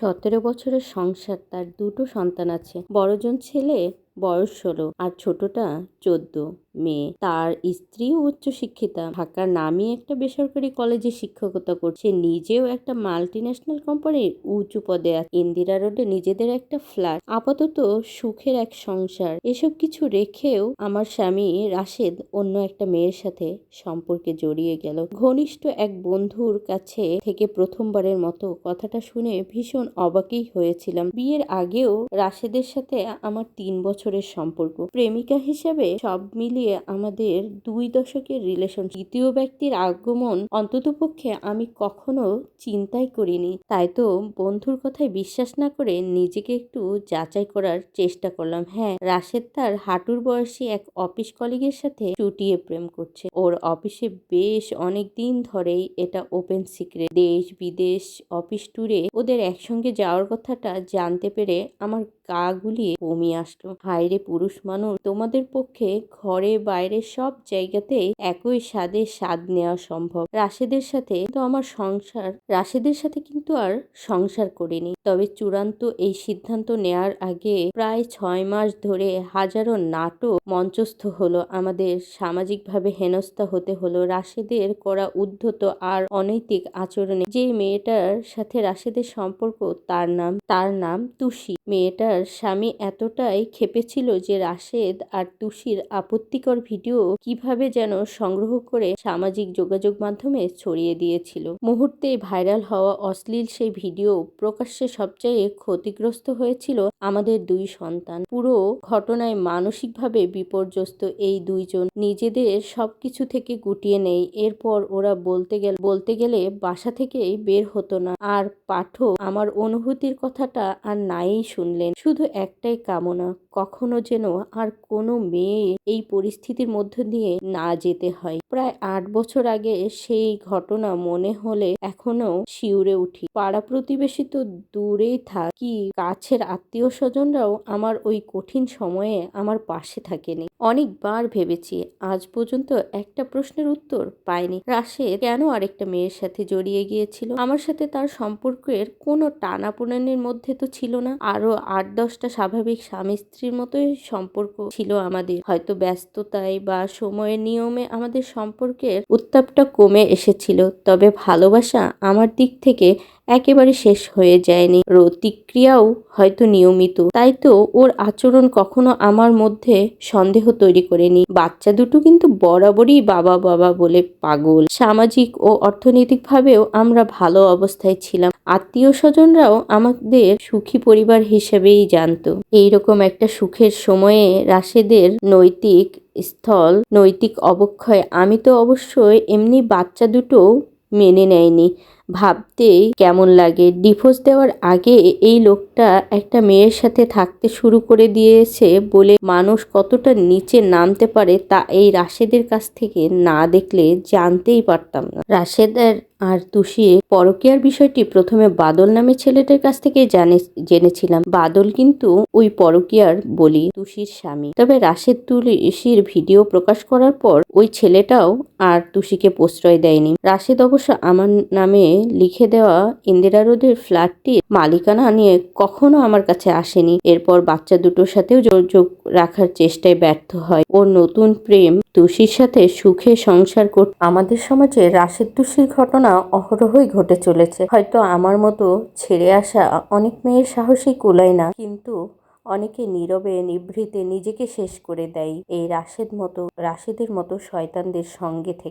সতেরো বছরের সংসার তার দুটো সন্তান আছে। বড়জন ছেলে বয়স ষোলো আর ছোটটা চোদ্দ। মেয়ে। তার স্ত্রীও উচ্চশিক্ষিতা ঢাকার নামী একটা বেসরকারি কলেজে শিক্ষকতা করছে নিজেও একটা মাল্টি ন্যাশনাল কোম্পানির উঁচু পদে আছে। ইন্দিরা রোডে নিজেদের একটা ফ্ল্যাট আপাতত সুখের এক সংসার। এসব কিছু রেখেও আমার স্বামী রাশেদ অন্য একটা মেয়ের সাথে সম্পর্কে জড়িয়ে গেল। ঘনিষ্ঠ এক বন্ধুর কাছে থেকে প্রথমবারের মতো কথাটা শুনে ভীষণ অবাকই হয়েছিলাম। বিয়ের আগেও রাশেদের সাথে আমার তিন বছরের সম্পর্ক। প্রেমিকা হিসেবে সব মিলিয়ে আমাদের দুই দশকের রিলেশন তৃতীয় ব্যক্তির আগমন অন্ততপক্ষে আমি কখনো চিন্তাই করিনি। তাই তো বন্ধুর কথায় বিশ্বাস না করে নিজেকে একটু যাচাই করার চেষ্টা করলাম। হ্যাঁ রাশেদ তার হাঁটুর বয়সী এক অফিস কলিগের সাথে চুটিয়ে প্রেম করছে। ওর অফিসে বেশ অনেক দিন ধরেই এটা ওপেন সিক্রেট দেশ বিদেশ অফিস ট্যুরে ওদের একসঙ্গে যাওয়ার কথাটা জানতে পেরে আমার গা গুলিয়ে বমি আসলো। হায়রে পুরুষ মানুষ, তোমাদের পক্ষে ঘরে বাইরে সব জায়গাতেই একই স্বাদের স্বাদ নেওয়া সম্ভব। রাশেদের সাথে তো আমার সংসার, রাশেদের সাথে কিন্তু আর সংসার করিনি। তবে চূড়ান্ত এই সিদ্ধান্ত নেয়ার আগে প্রায় ছয় মাস ধরে হাজারো নাটক মঞ্চস্থ হলো। আমাদের সামাজিকভাবে হেনস্থা হতে হলো। রাশেদের করা উদ্ধত আর অনৈতিক আচরণে যে মেয়েটার সাথে রাশেদের সম্পর্ক, তার নাম তার নাম তুষি। মেয়েটার স্বামী এতটাই খেপেছিল যে রাশেদ আর তুষির আপত্তিকর ভিডিও কীভাবে যেন সংগ্রহ করে সামাজিক যোগাযোগ মাধ্যমে ছড়িয়ে দিয়েছিল। মুহূর্তে ভাইরাল হওয়া অশ্লীল সেই ভিডিও প্রকাশ্যে সবচেয়ে ক্ষতিগ্রস্ত হয়েছিল আমাদের দুই সন্তান। পুরো ঘটনায় মানসিকভাবে বিপর্যস্ত এই দুইজন। নিজেদের সবকিছু থেকে গুটিয়ে নেই। এরপর ওরা বলতে গেলে বলতে গেলে বাসা থেকেই বের হতো না। আর পাঠক আমার অনুভূতির কথাটা আর নাই শুনলেন। শুধু একটাই কামনা, কখনো যেন আর কোনো মেয়ে এই পরিস্থিতির মধ্য দিয়ে না যেতে হয়। প্রায় আট বছর আগে সেই ঘটনা মনে হলে এখনও শিউরে উঠি। পাড়া প্রতিবেশী তো দূরেই থাক। কি কাছের আত্মীয় স্বজনরাও আমার ওই কঠিন সময়ে আমার পাশে থাকেনি। অনেকবার ভেবেছি আজ পর্যন্ত একটা প্রশ্নের উত্তর পাইনি। রাশেদ কেন আরেকটা মেয়ের সাথে জড়িয়ে গিয়েছিল? আমার সাথে তার সম্পর্কের কোনো টানাপোড়েনের মধ্যে তো ছিল না। আরও আট দশটা স্বাভাবিক স্বামী স্ত্রীর মতোই সম্পর্ক ছিল আমাদের। হয়তো ব্যস্ততায় বা সময়ের নিয়মে আমাদের সম্পর্কের উত্তাপটা কমে এসেছিল। তবে ভালোবাসা আমার দিক থেকে একেবারে শেষ হয়ে যায়নি। প্রতিক্রিয়াও হয়তো নিয়মিত। তাই তো ওর আচরণ কখনো আমার মধ্যে সন্দেহ তৈরি করেনি। বাচ্চা দুটো কিন্তু বরাবরই বাবা বাবা বলে পাগল। সামাজিক ও অর্থনৈতিকভাবেও আমরা ভালো অবস্থায় ছিলাম। আত্মীয় স্বজনরাও আমাদের সুখী পরিবার হিসেবেই জানতো। এইরকম একটা সুখের সময়ে রাশেদের নৈতিক স্থল, নৈতিক অবক্ষয় আমি তো অবশ্যই এমনি বাচ্চা দুটো মেনে নেয়নি। ভাবতেই কেমন লাগে। ডিভোর্স দেওয়ার আগে এই লোকটা একটা মেয়ের সাথে থাকতে শুরু করে দিয়েছে বলে মানুষ কতটা নিচে নামতে পারে তা এই রাশেদের কাছ থেকে না দেখলে জানতেই পারতাম না। রাশেদের আর তুষি পরকীয়ার বিষয়টি প্রথমে বাদল নামে ছেলেটার কাছ থেকে জানে, জেনেছিলাম। বাদল কিন্তু ওই পরকীয়ার বলি তুষির স্বামী। তবে রাশেদ তুলসীর ভিডিও প্রকাশ করার পর ওই ছেলেটাও আর তুষিকে প্রশ্রয় দেয়নি। রাশেদ অবশ্য আমার নামে লিখে দেওয়া ইন্দিরা রোডের ফ্ল্যাটটির মালিকানা নিয়ে কখনো আমার কাছে আসেনি। এরপর বাচ্চা দুটোর সাথেও যোগাযোগ রাখার চেষ্টায় ব্যর্থ হয়। ওর নতুন প্রেম, তুষির সাথে সুখে সংসার কর আমাদের সমাজে রাশেদ তুষির ঘটনা অহরহই ঘটে চলেছে। হয়তো আমার মতো ছেড়ে আসা অনেক মেয়ের সাহসী কুলায় না, কিন্তু অনেকে নীরবে, নিভৃতে নিজেকে শেষ করে দেয়। এই রাশেদ মতো, রাশেদের মতো শয়তানদের সঙ্গে থেকে